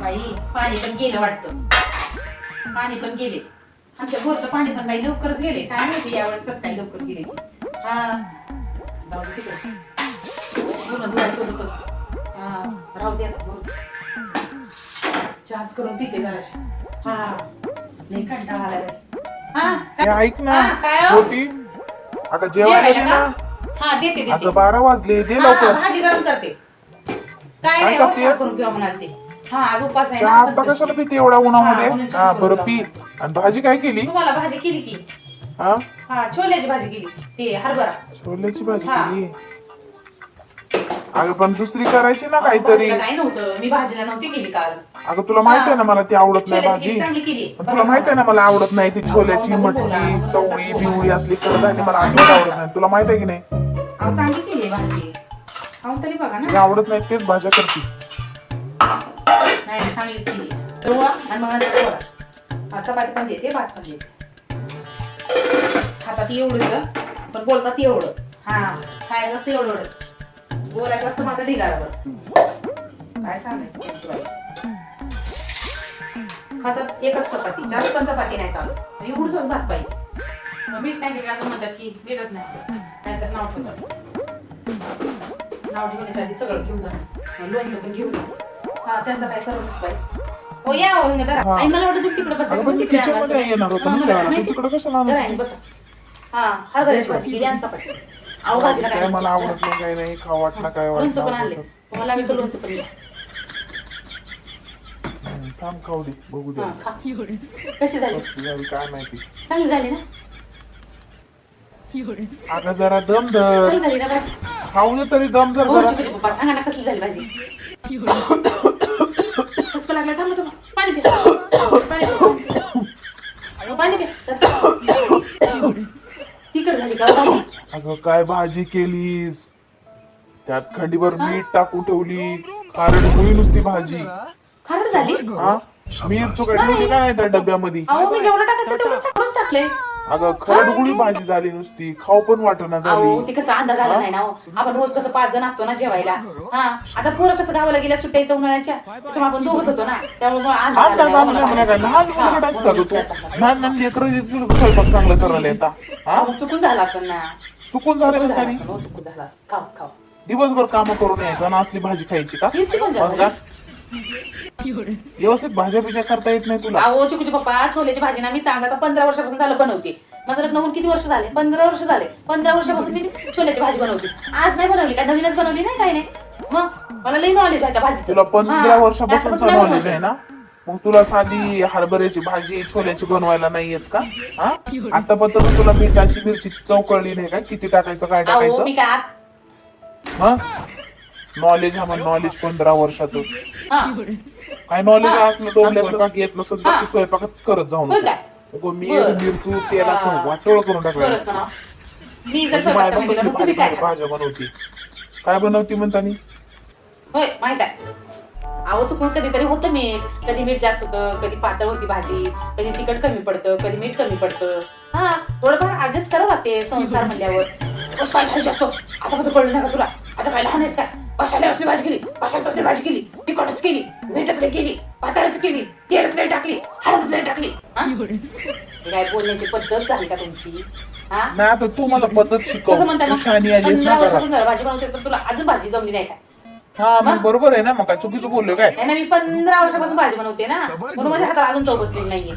बाई पाणी पण गेलं वाटतं. पाणी पण गेले. आमच्या बोरचं पाणी पण बाई लवकरच गेले. काय माहिती यावेळेस कसं काय लवकर गेले. हा. जाऊ दे तिकडे. पूर्ण धुवायचं होतं तसंच. हा राहू दे आता दे. चहाच करून पिते जराशी. हा. लई कंटाळा आला बाई. हा हे ऐक ना हा, काय हो? छोटी अगं जेवायला दे जेवायला ना. का? हा देते बारा वाजले दे हा, लवकर. भाजी गरम करते. काय नाही करतेस? हो, चहा करून पिवा म्हणाल ते. हा आज उपास आहे चहा ना आता संकष्टी. कशाला पिते एवढ्या उन्हामध्ये? हा, हा बरं पी. आणि भाजी काय केली? तुम्हाला भाजी केली की? हा? हा छोल्याची भाजी केली. ते हरभरा. छोल्याची भाजी हा. केली? अगं पण दुसरी करायची ना काहीतरी. भाजीला काय नव्हतं? मी भाजीला नव्हती केली काल. अगं तुला माहीत आहे ना मला ती आवडत नाही छोल्याची केली, भाजी? चांगली केली पण तुला माहीत आहे ना मला आवडत नाही ती छोल्याची मटकी चवळी बिवळी असली कडधान्य मला अजिबात आवडत नाही. तुला माहीत आहे की नाही? अहो चांगली केली भाजी. खाऊन तरी बघा ना. आवडत नाही तेच भाज्या करते. नाही चांगलीच केली रवा आणि मग हा, चपाती पण देते भात पण देते खातात एवढंच पण बोलतात एवढं. हा खायचं असतं एवढं एवढंच. बोलायचं असतं माझा ढिगारावर काय सांगायचं. खातात एकच चपाती जास्त पण चपाती नाही आणि एवढंच भात पाहिजे. मीठ नाही केलं? असं म्हणतात की मीठच नाही नाहीतर नाव ठेवतात नाव ठेवण्याच्या आधी सगळं घेऊन जा. लोणचं पण घेऊन जा. हा त्यांचं काय करतच बाई हो या हो हिंग जरा हा. आई मला वाटतं तुम्ही तिकडे बसा. अगं पण तिकडे किचन आला मध्ये असता. येणार होतं ना मला जेवायला. तू माहिती. तिकडे कशाला आणत जरा होती? आई बसा हरभऱ्याची भाजी केली आणि चपाती अहो भाजीला काय काय मला आवडत नाही काय नाही वाटणं काय लोणचं पण आणले वाटणं तुम्हाला आम्ही तो लोणचं पण दिलं. थांब खाऊ दे बघू दे. हा, खा. कशी झाली? झाली काय माहिती. चांगली झाली ना? अगं जरा दम धर. चांगली झाली ना भाजी खाऊ दे तरी दम धर हो जरा. चिकूचे पप्पा सांगा ना कसली झाली भाजी. कसं लागलं थांबा तुम्हा पाणी प्या. पाणी प्या, पाणी प्या. अहो, पाणी प्या. तिकड झाली का भाजी अगं काय भाजी केलीस? त्यात खंडीभर मीठ टाकून ठेवली. खारड मुळी नुसती भाजी. खारट झाली? हा? मी चुका ठेवली का नाही त्या डब्यामध्ये? अहो मी जेवढं टाकायचं तेवढंच टाकूनच टाकले अगं खरडगुळी भाजी झाली नुसती. खाऊ पण वाटना अहो झाली ते कसं अंदाज आला नाही ना हो. आपण रोज कसं पाच जण असतो ना जेवायला. हा आता पोरं कसं गावाला गेल्या सुट्ट्याच्या उन्हाळ्याच्या त्याच्यामुळे आपण दोघच होतो ना. त्यामुळे मग अंदाज आला अंदाज नाही आला नाही म्हणा काय लहान हा, का तू. लहान लहान लेकरं स्वयंपाक चांगलं करायला येता. हा? चुकून झाला असेल ना. चुकून झाले चुकून का झाला असेल, हो, चुकून झाला असेल. खाऊ खाऊ. दिवसभर काम करून यायचं ना असली भाजी खायची का? मिरची पण जास्त बस का? व्यवस्थित भाज्या बिज्या करता येत नाही तुला? अहो चिकूचे पप्पा छोलेची भाजी ना मी चांगला आता पंधरा वर्षापासून झालं बनवते. माझं लग्न होऊन किती वर्ष झाले? पंधरा वर्ष झाले. पंधरा वर्षापासून मी छोल्याची भाजी बनवते. आज नाही बनवली का? नवीनच बनवली नाही काही नाही? मग? मला लई नॉलेज आहे त्या भाजीचं. तुला पंधरा हा, वर्षापासूनचं नाही नॉलेज. आहे ना? मग तुला साधी हरभऱ्याची भाजी छोल्याची बनवायला नाही येत का? हा? आतापर्यंत तुला मिठाची मिरचीची चव कळली नाही का किती टाकायचं काय अहो टाकायचं? मी काय आत- हा? नॉलेज हा मग नॉलेज पंधरा वर्षाचं. काय नॉलेज असलं तर स्वयंपाक येत नसत तर. तू स्वयंपाकच करत जाऊ नको? नको बरं. मिरचू तेलाचं. वाटोळ करून टाकलं मी कसली भारी भाज्या बनवते. काय बनवती म्हणतानी? होय माहीत आहे. अहो चुकून कधीतरी होतं मीठ. कधी मीठ जास्त होतं कधी पातळ होती भाजी कधी तिखट कमी पडतं कधी मीठ कमी पडतं. हा थोडंफार ऍडजस्ट करावं लागते संसार म्हणल्यावर. आता फक्त कळलं नाही का तुला? आता काय लहान आहेस काय? कशाला असली भाजी केली कशाला कसली भाजी केली तिखटच केली मीठच नाही केली पातळच केली तेलच नाही टाकली हळदच नाही टाकली. हा? हे काय बोलण्याची पद्धत झाली का तुमची? हा? नाही आता तू मला पद्धत शिकव. कसं म्हणताय तू मग? शहाणी आलीस पंधरा ना घरात वर्षापासून झालं भाजी बनवतेस तर तुला अजून भाजी जमली नाही हा मग बरोबर आहे ना मग काय चुकीचं बोललो काय? नाही ना मी पंधरा वर्षापासून भाजी बनवते ना. म्हणून माझ्या हाताला अजून चव बसलेली नाहीये.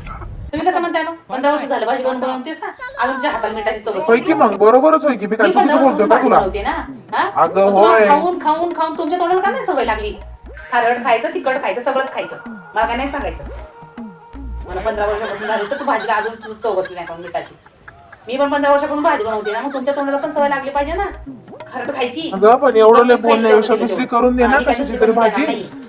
तुम्ही कसं म्हणताय मग? पंधरा वर्ष झालं भाजी बनवून बनवतेस ना. अजून तुझ्या हाताला मिठाची चव होय मग? बरोबरच होय की. मी काय मी पंधरा चुकीचं बोलतोय वर्षापासून का भाजी तुला? बनवते ना. हा? अगं, मग तुम्हाला होय. खाऊन खाऊन खाऊन तुमच्या तोंडाला का नाही सवय लागली? खारट खायचं तिखट खायचं सगळंच खायचं. मला काय नाही सांगायचं. मला पंधरा वर्षापासून झाली तर तू भाजीला अजून तुझं चव बसली नाही खाऊन मिठाची. मी पण पंधरा वर्षापासून भाजी बनवते ना मग तुमच्या तोंडाला पण सवय लागली पाहिजे ना. खारट खायची. अगं पण एवढं लय बोलण्यापेक्षा दुसरी. करून दे ना कशाची तरी भाजी. देणार नाही.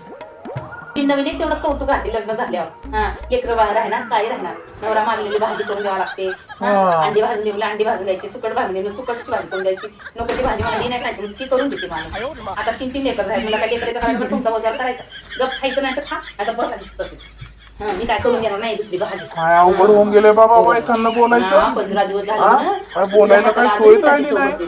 ती नवीन एक तेवढं कौतुक आहे लग्न झाल्यावर. हा लेकर बाहेर राहणार काय राहणार. नवरा मागलेली भाजी करून द्यावं लागते. हा. अंडी भाजून दिली अंडी भाजून द्यायची सुकट भाजून दिली सुकटची भाजी करून द्यायची. नको ती भाजी मला ही नाही खायची मग ती करून देते माणूस. आता तीन तीन लेकर झाले मला काय लेकरायचं करायचं तुमचा वजार करायचा? गप खायचं नाही तर खा आता बसा तिथं तशीच. हा मी काय करून देणार नाही दुसरी भाजी. काय अवघड होऊन गेले बाबा बायकांना हा, बोलायचं? पंधरा दिवस झाले हा? ना काय बोलायला काय सोयच राहिली चव नाही.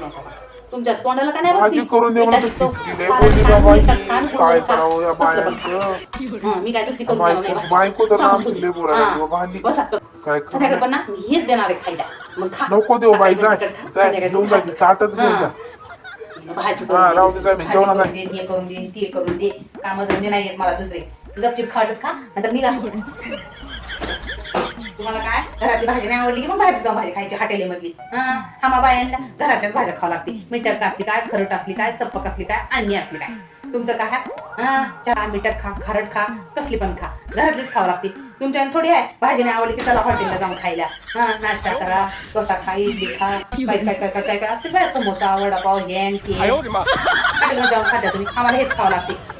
तुमच्या तोंडाला का नाही भाजी बसली? करून दे म्हणत मिठाची होती. चव. लय फार बोलली बाबा ही. कान काय खा. करावं या बसलं बघ. बायांचं हं, मी काय दुसरी करून देणार नाही बायको भाजी. तर सांगून आमची लय ठेवली. बोलायला. बाबा हल्ली बस आता. काय संध्याकाळी करणार? पण ना मी हेच देणार आहे खायला मग खा नको देऊ बाई सकाळी तिखट खा, संध्याकाळी घेऊन खा. जा ताटच घेऊन जा हां. भाजी हां, करून राहू दे दे जाय मी, भाजी जेवणाला करून दे, हे करून दे ते करून दे काम धंदे नाही मला दुसरे गपचिप खावत का नंतर निघा तुम्हाला काय? घरातली भाजी नाही आवडली की मग बाहेरची जाऊन भाजी खायची हॉटेलीमधली. हा हामा बायांना. घराच्याच भाज्या खावं लागते मीठक असली काय खरट असली काय सप्पक असली काय अन्य असली काय. तुमचं काय? हा चहा मीठक खा खारट खा कसली पण खा. घरातलीच खावं लागते तुमच्या थोडी आहे. भाजी नाही आवडली की चला हॉटेलला जाऊन खायला. हा नाश्ता करा डोसा खा इडली खा काय काय काय काय काय असते काय समोसा वडापाव ते हॉटेलला जाऊन खात्या तुम्ही. आम्हाला हेच खावं लागते